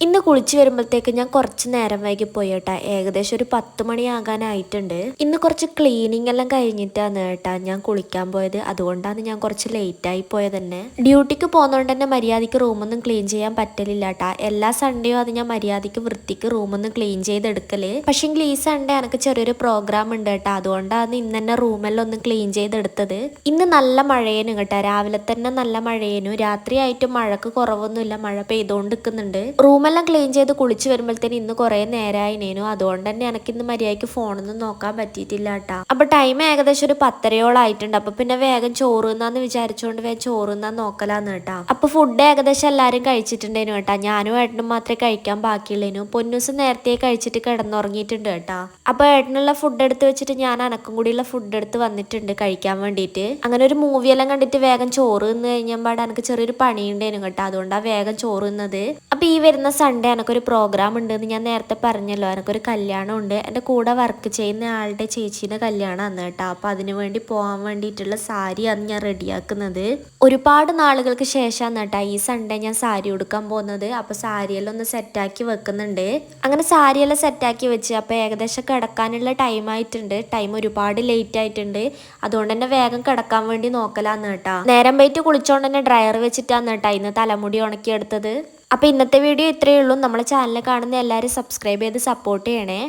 ഇന്ന് കുളിച്ച് വരുമ്പോഴത്തേക്ക് ഞാൻ കുറച്ച് നേരം വൈകി പോയി കേട്ടാ ഏകദേശം ഒരു പത്ത് മണിയാകാനായിട്ടുണ്ട് ഇന്ന് കുറച്ച് ക്ലീനിങ് എല്ലാം കഴിഞ്ഞിട്ടാണ് കേട്ടാ ഞാൻ കുളിക്കാൻ പോയത്. അതുകൊണ്ടാണ് ഞാൻ കുറച്ച് ലേറ്റ് ആയി പോയത് തന്നെ. ഡ്യൂട്ടിക്ക് പോകുന്നതുകൊണ്ട് തന്നെ മര്യാദയ്ക്ക് റൂമൊന്നും ക്ലീൻ ചെയ്യാൻ പറ്റലില്ല കേട്ടാ എല്ലാ സൺഡേയും അത് ഞാൻ മര്യാദയ്ക്ക് വൃത്തിക്ക് റൂമൊന്നും ക്ലീൻ ചെയ്തെടുക്കൽ. പക്ഷെങ്കിൽ ഈ സൺഡേ എനിക്ക് ചെറിയൊരു പ്രോഗ്രാം ഉണ്ട് കേട്ടാ. അതുകൊണ്ടാണ് ഇന്ന് തന്നെ റൂമെല്ലാം ഒന്ന് ക്ലീൻ ചെയ്തെടുത്തത്. ഇന്ന് നല്ല മഴയേനു കേട്ടാ. രാവിലെ തന്നെ നല്ല മഴയേനു. രാത്രിയായിട്ട് മഴക്ക് കുറവൊന്നുമില്ല. മഴ പെയ്തുകൊണ്ട് നിൽക്കുന്നുണ്ട് റൂമെല്ലാം ക്ലീൻ ചെയ്ത് കുളിച്ച് വരുമ്പോഴത്തേന് ഇന്ന് കുറേ നേരമായിനേനു അതുകൊണ്ട് തന്നെ എനിക്ക് ഇന്ന് മര്യാദയ്ക്ക് ഫോണൊന്നും നോക്കാൻ പറ്റിയിട്ടില്ല കേട്ടാ അപ്പൊ ടൈം ഏകദേശം ഒരു പത്തരയോളം ആയിട്ടുണ്ട്. അപ്പൊ പിന്നെ വേഗം ചോറ് എന്നാന്ന് വിചാരിച്ചുകൊണ്ട് വേഗം ചോറ് നോക്കലാന്ന് കേട്ടാ അപ്പൊ ഫുഡ് ഏകദേശം എല്ലാരും കഴിച്ചിട്ടുണ്ടേനു കേട്ടാ ഞാനും ഏട്ടനും മാത്രമേ കഴിക്കാൻ ബാക്കിയുള്ളേനു. പൊന്നൂസ് നേരത്തെ കഴിച്ചിട്ട് കിടന്നുറങ്ങിയിട്ടുണ്ട് കേട്ടാ അപ്പൊ ഏട്ടനുള്ള ഫുഡ് എടുത്ത് വെച്ചിട്ട് ഞാൻ അനക്കും കൂടിയുള്ള ഫുഡ് എടുത്ത് വന്നിട്ടുണ്ട് കഴിക്കാൻ വേണ്ടിയിട്ട് അങ്ങനെ ഒരു മൂവി എല്ലാം കണ്ടിട്ട് വേഗം ചോറ് നിന്ന് കഴിഞ്ഞാൽ എനിക്ക് ചെറിയൊരു പണിയുണ്ടേനു കേട്ടോ. അതുകൊണ്ടാണ് വേഗം ചോറ് തിന്നത്. അപ്പൊ ഈ വരുന്ന സൺഡേ എനക്കൊരു പ്രോഗ്രാം ഉണ്ടെന്ന് ഞാൻ നേരത്തെ പറഞ്ഞല്ലോ. എനക്കൊരു കല്യാണം ഉണ്ട് എന്റെ കൂടെ വർക്ക് ചെയ്യുന്ന ആളുടെ ചേച്ചീന്റെ കല്യാണം അന്ന് കേട്ടോ. അപ്പോൾ അതിനു വേണ്ടി പോകാൻ വേണ്ടിയിട്ടുള്ള സാരിയാണ് ഞാൻ റെഡിയാക്കുന്നത്. ഒരുപാട് നാളുകൾക്ക് ശേഷമാണ് കേട്ടോ ഈ സൺഡേ ഞാൻ സാരി ഉടുക്കാൻ പോകുന്നത്. അപ്പോൾ സാരിയെല്ലാം ഒന്ന് സെറ്റാക്കി വെക്കുന്നുണ്ട്. അങ്ങനെ സാരിയെല്ലാം സെറ്റാക്കി വെച്ച് അപ്പോൾ ഏകദേശം കിടക്കാനുള്ള ടൈം ആയിട്ടുണ്ട്. ടൈം ഒരുപാട് ലേറ്റ് ആയിട്ടുണ്ട്. അതുകൊണ്ട് തന്നെ വേഗം കിടക്കാൻ വേണ്ടി നോക്കലാന്ന് കേട്ടോ. നേരം പോയിട്ട് കുളിച്ചോണ്ട് തന്നെ ഡ്രയർ വെച്ചിട്ടാന്ന് കേട്ടോ ഇന്ന് തലമുടി ഉണക്കിയെടുത്തത്. അപ്പോൾ ഇന്നത്തെ വീഡിയോ ഇത്രയേ ഉള്ളൂ. നമ്മുടെ ചാനൽ കാണുന്ന എല്ലാവരും സബ്സ്ക്രൈബ് ചെയ്ത് സപ്പോർട്ട് ചെയ്യണേ.